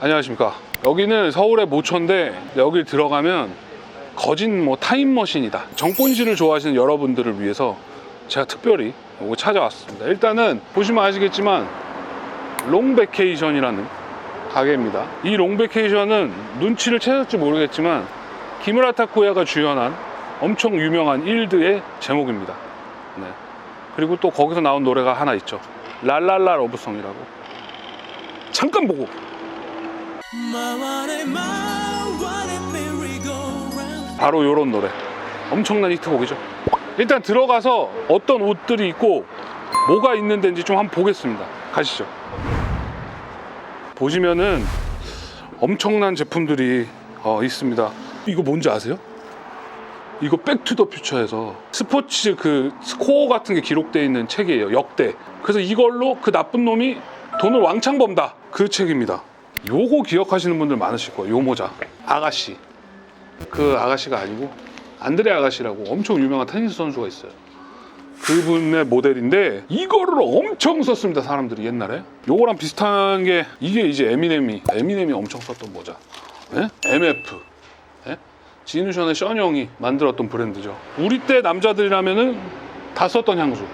안녕하십니까. 여기는 서울의 모처인데 여기 들어가면 거진 뭐 타임머신이다. 정권시를 좋아하시는 여러분들을 위해서 제가 특별히 여기 찾아왔습니다. 일단은 보시면 아시겠지만 롱베케이션이라는 가게입니다. 이 롱베케이션은 눈치를 채셨지 모르겠지만 기무라 타쿠야가 주연한 엄청 유명한 일드의 제목입니다. 네. 그리고 또 거기서 나온 노래가 하나 있죠. 랄랄라 러브송이라고. 잠깐 보고 바로 요런 노래. 엄청난 히트곡이죠. 일단 들어가서 어떤 옷들이 있고 뭐가 있는 데인지 좀 한번 보겠습니다. 가시죠. 보시면은 엄청난 제품들이 어, 있습니다. 이거 뭔지 아세요? 이거 백투더 퓨처에서 스포츠 그 스코어 같은 게 기록되어 있는 책이에요. 역대. 그래서 이걸로 그 나쁜 놈이 돈을 왕창 번다. 그 책입니다. 요거 기억하시는 분들 많으실 거예요. 요 모자. 아가씨. 그 아가씨가 아니고 안드레 아가씨라고 엄청 유명한 테니스 선수가 있어요. 그분의 모델인데 이거를 엄청 썼습니다 사람들이 옛날에 요거랑 비슷한 게 이게 이제 에미넴이 에미넴이 엄청 썼던 모자 예? MF 예? 진우션의 션형이 만들었던 브랜드죠 우리 때 남자들이라면은 다 썼던 향수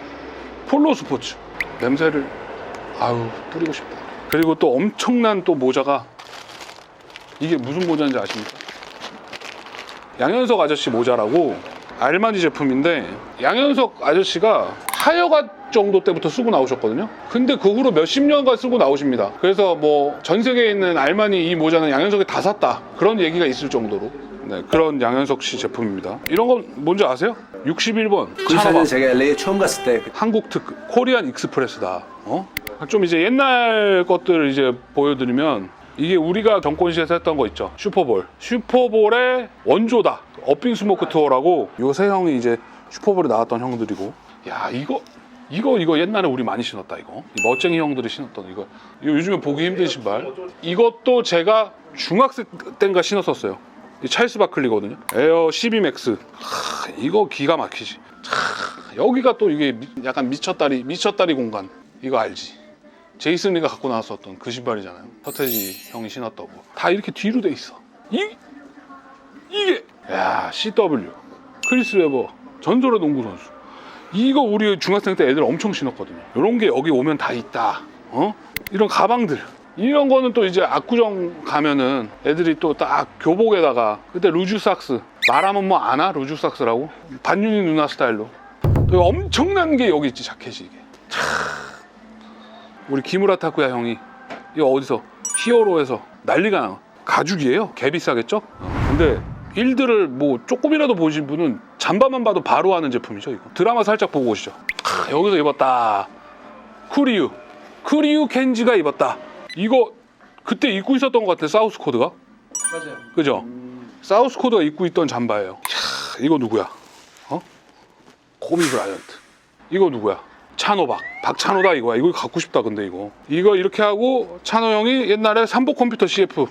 폴로 스포츠 냄새를 아유 뿌리고 싶다 그리고 또 엄청난 또 모자가 이게 무슨 모자인지 아십니까? 양현석 아저씨 모자라고 알마니 제품인데 양현석 아저씨가 하여가 정도 때부터 쓰고 나오셨거든요. 근데 그 후로 몇십 년간 쓰고 나오십니다. 그래서 뭐 전 세계에 있는 알마니 이 모자는 양현석이 다 샀다. 그런 얘기가 있을 정도로. 네, 그런 양현석 씨 제품입니다. 이런 건 뭔지 아세요? 61번. 그 사진 제가 LA 처음 갔을 때 한국 특 코리안 익스프레스다. 어? 좀 이제 옛날 것들을 이제 보여드리면 이게 우리가 정권시에서 했던 거 있죠. 슈퍼볼. 슈퍼볼의 원조다. 업빙 스모크 투어라고 요새 형이 이제 슈퍼볼에 나왔던 형들이고. 야 이거 이거 이거 옛날에 우리 많이 신었다 이거. 이 멋쟁이 형들이 신었던 이거. 이거 요즘에 보기 힘든 신발. 이것도 제가 중학생 때인가 신었었어요. 이 찰스 바클리거든요. 에어 12 맥스. 하, 이거 기가 막히지. 차, 여기가 또 이게 미- 약간 미쳤다리 미쳤다리 공간. 이거 알지? 제이슨 리가 갖고 나왔었던 그 신발이잖아요. 서태지 형이 신었다고. 다 이렇게 뒤로 돼 있어. 이 이게 야 CW 크리스 웨버 전설의 농구 선수. 이거 우리 중학생 때 애들 엄청 신었거든요. 이런 게 여기 오면 다 있다. 어? 이런 가방들. 이런 거는 또 이제 압구정 가면은 애들이 또 딱 교복에다가 그때 루즈삭스 말하면 뭐 아나 루즈삭스라고 반윤희 누나 스타일로 또 엄청난 게 여기 있지 자켓이 이게 우리 기무라 타쿠야 형이 이거 어디서? 히어로에서 난리가 나 가죽이에요? 개 비싸겠죠? 어, 근데 일들을 뭐 조금이라도 보신 분은 잠바만 봐도 바로 아는 제품이죠 이거. 드라마 살짝 보고 오시죠. 하, 여기서 입었다. 쿠리유. 쿠리유 켄지가 입었다. 이거 그때 입고 있었던 것 같아 사우스 코드가. 맞아요. 그죠? 사우스 코드가 입고 있던 잠바예요. 이야, 이거 누구야? 어? 코비 브라이언트. 이거 누구야 찬호박. 박찬호다 이거야 이거 갖고 싶다 근데 이거. 이거 이렇게 하고 찬호 형이 옛날에 삼보 컴퓨터 CF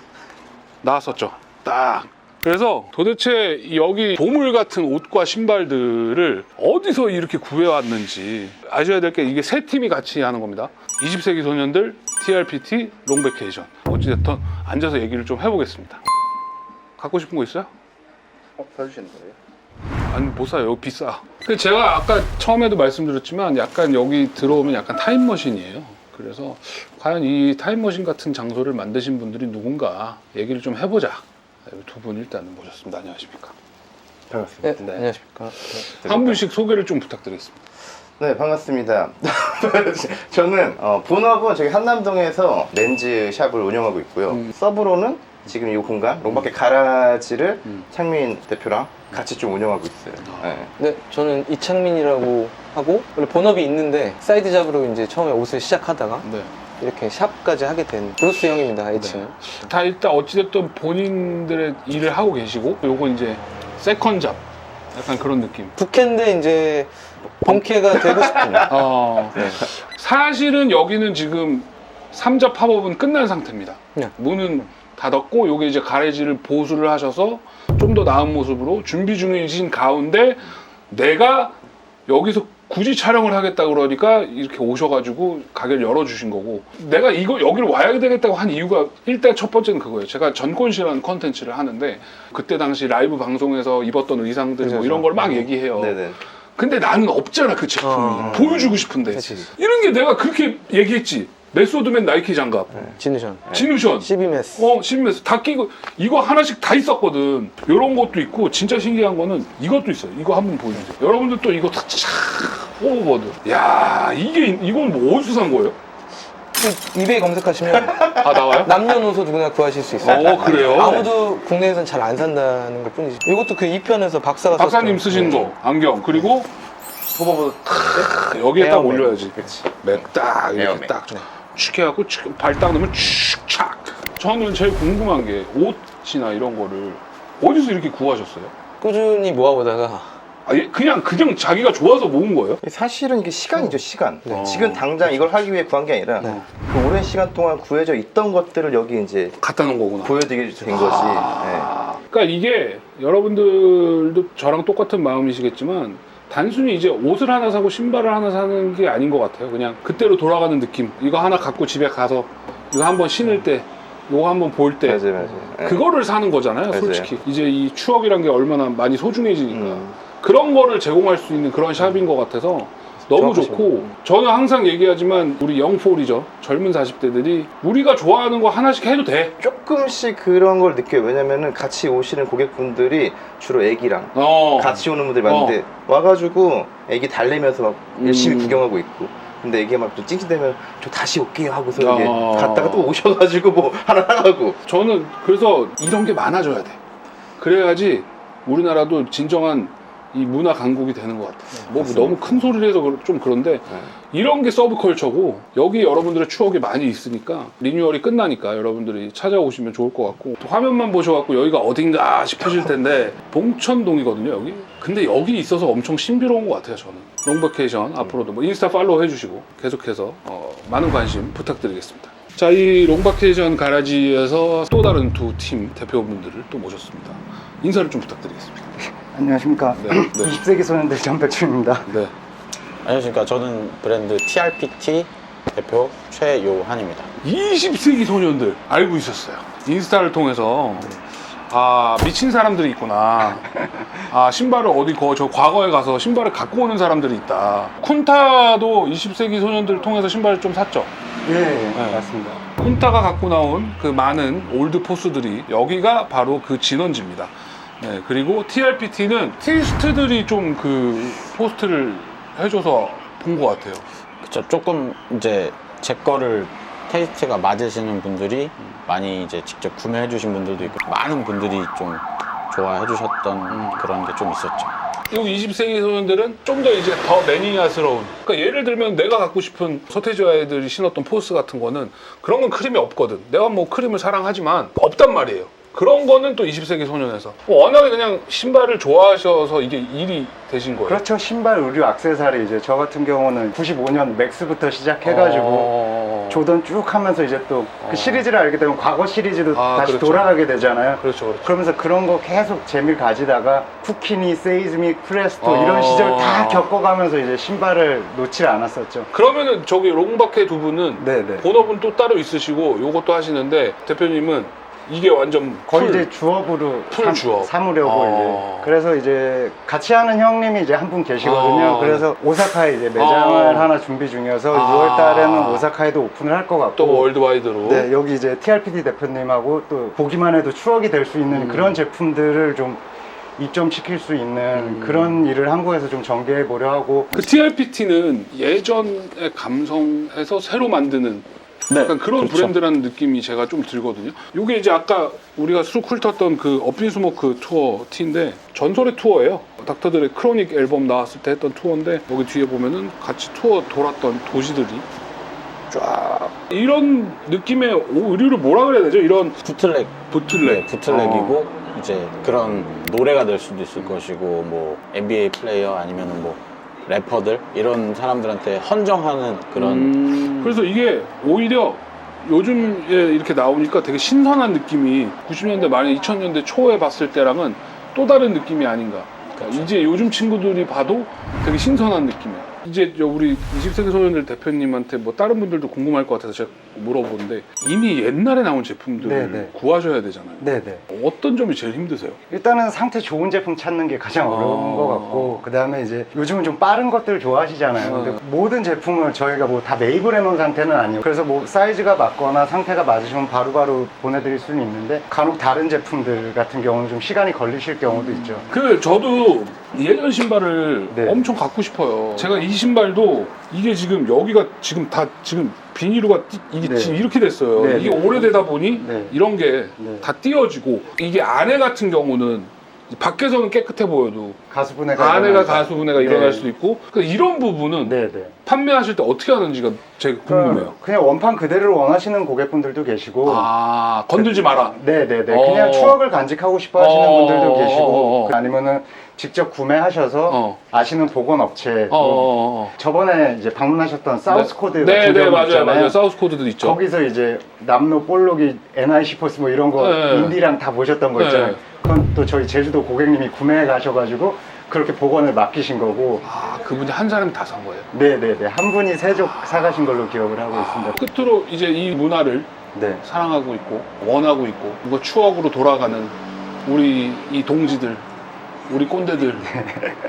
나왔었죠. 딱. 그래서 도대체 여기 보물 같은 옷과 신발들을 어디서 이렇게 구해왔는지 아셔야 될 게 이게 세 팀이 같이 하는 겁니다. 20세기 소년들 TRPT 롱베케이션. 어찌됐든 앉아서 얘기를 좀 해보겠습니다. 갖고 싶은 거 있어요? 어, 사주시는 거예요? 아니 못 사요. 비싸 그 제가 아까 처음에도 말씀드렸지만 약간 여기 들어오면 약간 타임머신이에요 그래서 과연 이 타임머신 같은 장소를 만드신 분들이 누군가 얘기를 좀 해보자 두 분 일단 모셨습니다 안녕하십니까 반갑습니다. 네, 안녕하십니까. 한 분씩 소개를 좀 부탁드리겠습니다 네, 반갑습니다. 저는 어, 본업은 저기 한남동에서 렌즈 샵을 운영하고 있고요. 음. 서브로는 지금 이 공간, 롱바켓 가라지를 음. 창민 대표랑 같이 좀 운영하고 있어요. 네. 네, 저는 이창민이라고 하고 원래 본업이 있는데 사이드 잡으로 이제 처음에 옷을 시작하다가 네. 이렇게 샵까지 하게 된 브루스 형입니다. 애칭은. 다 일단 어찌됐든 본인들의 일을 하고 계시고 요거 이제 세컨 잡 약간 그런 느낌 북캔데 이제 본캐가 되고 싶은. 어, 네. 사실은 여기는 지금 삼자 팝업은 끝난 상태입니다. 네. 문은 닫았고 요게 이제 가래지를 보수를 하셔서 좀 더 나은 모습으로 준비 중이신 가운데 내가 여기서 굳이 촬영을 하겠다 그러니까 이렇게 오셔가지고 가게를 열어주신 거고 내가 이거 여기를 와야 되겠다고 한 이유가 일단 첫 번째는 그거예요. 제가 전권시라는 컨텐츠를 하는데 그때 당시 라이브 방송에서 입었던 의상들 뭐 그죠, 이런 걸 막 얘기해요. 네네. 근데 나는 없잖아 그 제품이 어. 보여주고 싶은데 그치. 이런 게 내가 그렇게 얘기했지. 메소드맨 나이키 장갑, 진우션, 진우션, CBMS. 어, 심면서 다 끼고 이거 하나씩 다 있었거든. 이런 것도 있고 진짜 신기한 거는 이것도 있어요. 이거 한번 보여주세요. 여러분들 또 이거 탁 호버보드. 야 이게 이건 뭐 어디서 산 거예요? 그 이베이 검색하시면 아 나와요? 남녀노소 누구나 구하실 수 있어요. 어 그래요? 아무도 국내에선 잘 안 산다는 것 뿐이지. 이것도 그 2편에서 박사가 박사님 썼던- 쓰신 네. 거 안경 그리고 호버보드 여기에 딱 에어맥. 올려야지. 그치. 맥 딱 이렇게 에어맥. 딱 축 해갖고 발딱 넣으면 축착. 저는 제일 궁금한 게 옷이나 이런 거를 어디서 이렇게 구하셨어요? 꾸준히 모아보다가 아, 예, 그냥 그냥 자기가 좋아서 모은 거예요? 사실은 이게 시간이죠 시간 네. 지금 당장 이걸 하기 위해 구한 게 아니라 네. 그 오랜 시간 동안 구해져 있던 것들을 여기 이제 갖다 놓은 거구나. 보여드리게 된 거지 아, 그러니까 이게 여러분들도 저랑 똑같은 마음이시겠지만 단순히 이제 옷을 하나 사고 신발을 하나 사는 게 아닌 것 같아요. 그냥 그때로 돌아가는 느낌. 이거 하나 갖고 집에 가서 이거 한번 신을 때, 이거 한번 볼 때, 네. 맞아요 맞아요 네. 그거를 사는 거잖아요. 맞아요. 솔직히 이제 이 추억이란 게 얼마나 많이 소중해지니까 음. 그런 거를 제공할 수 있는 그런 샵인 것 같아서 너무. 좋고 저는 항상 얘기하지만 우리 영폴이죠 젊은 40대들이 우리가 좋아하는 거 하나씩 해도 돼. 조금씩 그런 걸 느껴요 왜냐면은 같이 오시는 고객분들이 주로 애기랑 어. 같이 오는 분들이 많은데 와가지고 애기 달래면서 막 열심히 음. 구경하고 있고 근데 애기가 막좀 찡찡대면 저 다시 올게요 하고서 아. 이게 갔다가 또 오셔가지고 뭐 하나 하고 저는 그래서 이런 게 많아져야 돼. 그래야지 우리나라도 진정한 이 문화 강국이 되는 것 같아요. 뭐 너무 큰 소리를 해서 좀 그런데 이런 게 서브컬처고 여기 여러분들의 추억이 많이 있으니까 리뉴얼이 끝나니까 여러분들이 찾아오시면 좋을 것 같고 또 화면만 보셔갖고 여기가 어딘가 싶으실 텐데 봉천동이거든요 여기. 근데 여기 있어서 엄청 신비로운 것 같아요 저는. 롱버케이션 앞으로도 뭐 인스타 팔로우 해주시고 계속해서 어, 많은 관심 부탁드리겠습니다. 자, 이 롱바케이션 가라지에서 또 다른 두 팀 대표분들을 또 모셨습니다. 인사를 좀 부탁드리겠습니다. 안녕하십니까. 네, 네. 20세기 소년들 전백출입니다. 네. 안녕하십니까. 저는 브랜드 TRPT 대표 최요한입니다. 20세기 소년들 알고 있었어요. 인스타를 통해서 아 미친 사람들이 있구나. 아 신발을 어디 거 저 과거에 가서 신발을 갖고 오는 사람들이 있다. 쿤타도 20세기 소년들 통해서 신발을 좀 샀죠. 예, 네. 맞습니다. 쿤타가 갖고 나온 그 많은 올드 포스들이 여기가 바로 그 진원지입니다. 네, 그리고 TRPT는 티스트들이 좀 그 포스트를 해줘서 본 것 같아요. 그쵸. 조금 이제 제 거를 테이스트가 맞으시는 분들이 많이 이제 직접 구매해 주신 분들도 있고 많은 분들이 좀 좋아해 주셨던 그런 게 좀 있었죠. 이 20세기 소년들은 좀 더 이제 더 매니아스러운. 그러니까 예를 들면 내가 갖고 싶은 서태지 아이들이 신었던 포스 같은 거는 그런 건 크림이 없거든. 내가 뭐 크림을 사랑하지만 없단 말이에요. 그런 거는 또 20세기 소년에서 뭐 워낙에 그냥 신발을 좋아하셔서 이게 일이 되신 거예요. 그렇죠. 신발, 의류, 액세서리 이제 저 같은 경우는 95년 맥스부터 시작해가지고 어... 조던 쭉 하면서 이제 또 그 시리즈를 알게 되면 과거 시리즈도 아, 다시 그렇죠. 돌아가게 되잖아요. 그렇죠, 그렇죠. 그러면서 그런 거 계속 재미를 가지다가 쿠키니, 세이즈미, 크레스토 어. 이런 시절 다 겪어가면서 이제 신발을 놓지 않았었죠. 그러면은 저기 롱바케 두 분은 네네. 본업은 또 따로 있으시고 요것도 하시는데 대표님은 이게 완전 거의 풀. 이제 주업으로 풀 삼, 주업. 삼으려고 아. 이제 그래서 이제 같이 하는 형님이 이제 한 분 계시거든요. 아. 그래서 오사카에 이제 매장을 아. 하나 준비 중이어서 아. 6월 달에는 오사카에도 오픈을 할 것 같고 또 월드와이드로 네, 여기 이제 TRPD 대표님하고 또 보기만 해도 추억이 될 수 있는 음. 그런 제품들을 좀 입점시킬 수 있는 음. 그런 일을 한국에서 좀 전개해 보려 하고 그 TRPT는 예전의 감성에서 새로 만드는 약간 그런 그렇죠. 브랜드라는 느낌이 제가 좀 들거든요. 이게 이제 아까 우리가 쑥 훑었던 그 어핀 스모크 투어 티인데 전설의 투어예요. 닥터들의 크로닉 앨범 나왔을 때 했던 투어인데 여기 뒤에 보면은 같이 투어 돌았던 도시들이 쫙 이런 느낌의 오- 의류를 뭐라 그래야 되죠? 이런 부틀렉 부틀렉. 네, 부틀렉이고 이제 그런 노래가 될 수도 있을 것이고 뭐 NBA 플레이어 아니면은 뭐 래퍼들 이런 사람들한테 헌정하는 그런 음, 그래서 이게 오히려 요즘에 이렇게 나오니까 되게 신선한 느낌이 90년대 말 2000년대 초에 봤을 때랑은 또 다른 느낌이 아닌가. 그러니까 이제 요즘 친구들이 봐도 되게 신선한 느낌이에요. 이제 저 우리 20세기 소년들 대표님한테 뭐 다른 분들도 궁금할 것 같아서 제가 물어보는데 이미 옛날에 나온 제품들을 네, 네. 구하셔야 되잖아요. 네네. 어떤 점이 제일 힘드세요? 일단은 상태 좋은 제품 찾는 게 가장 어려운 아. 것 같고 그 다음에 이제 요즘은 좀 빠른 것들 좋아하시잖아요. 근데 어. 모든 제품을 저희가 뭐 다 매입을 해놓은 상태는 아니에요. 그래서 뭐 사이즈가 맞거나 상태가 맞으시면 바로바로 보내드릴 수는 있는데 간혹 다른 제품들 같은 경우는 좀 시간이 걸리실 경우도 있죠. 그 저도 예전 신발을 네. 엄청 갖고 싶어요. 제가 이 신발도 이게 지금 여기가 지금 다 지금 비닐로가 띠- 이게 네. 지금 이렇게 됐어요. 네, 이게 네. 오래되다 보니 네. 이런 게 네. 다 띄어지고 이게 안에 같은 경우는 밖에서는 깨끗해 보여도 가수 분해가 안에가 일어나서. 가수 분해가 네. 일어날 수도 있고 이런 부분은 네네. 판매하실 때 어떻게 하는지가 제가 궁금해요. 그냥 원판 그대로를 원하시는 고객분들도 계시고 아 건들지 마라. 네네네. 어. 그냥 추억을 간직하고 싶어 하시는 어, 분들도 어, 계시고, 어, 어. 아니면은 직접 구매하셔서 어. 아시는 보건 업체, 어, 어, 어. 저번에 이제 방문하셨던 사우스 코드 네, 같은 네, 경우 맞아요, 있잖아요. 맞아요. 사우스 코드도 있죠. 거기서 이제 남로 볼록이 NIC 포스 뭐 이런 거 네. 인디랑 다 보셨던 거 네. 있잖아요. 그건 또 저희 제주도 고객님이 구매해 가셔가지고 그렇게 복원을 맡기신 거고, 아, 그분이 한 사람이 다 산 거예요. 네네네. 한 분이 세족 사가신 걸로 기억을 하고 있습니다. 끝으로 이제 이 문화를 네. 사랑하고 있고 원하고 있고 이거 추억으로 돌아가는 우리 이 동지들 우리 꼰대들에게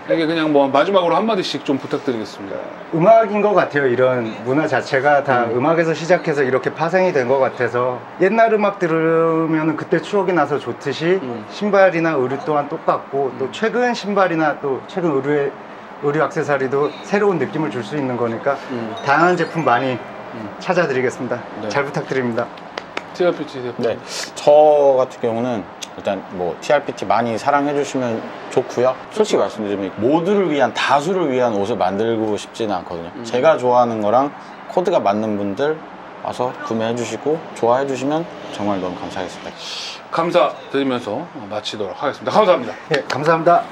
그냥 뭐 마지막으로 한마디씩 좀 부탁드리겠습니다. 음악인 것 같아요. 이런 문화 자체가 다 음. 악에서 시작해서 이렇게 파생이 된 것 같아서 옛날 음악 들으면 그때 추억이 나서 좋듯이 신발이나 의류 또한 똑같고 또 최근 신발이나 또 최근 의류의 의류 액세서리도 새로운 느낌을 줄 수 있는 거니까 다양한 제품 많이 찾아드리겠습니다. 네. 잘 부탁드립니다. TRPT 대표. 네, 저 같은 경우는 일단 뭐 TRPT 많이 사랑해 주시면 좋고요. 솔직히 말씀드리면 모두를 위한 다수를 위한 옷을 만들고 싶지는 않거든요. 제가 좋아하는 거랑 코드가 맞는 분들 와서 구매해 주시고 좋아해 주시면 정말 너무 감사하겠습니다. 감사드리면서 마치도록 하겠습니다. 감사합니다. 예, 감사합니다.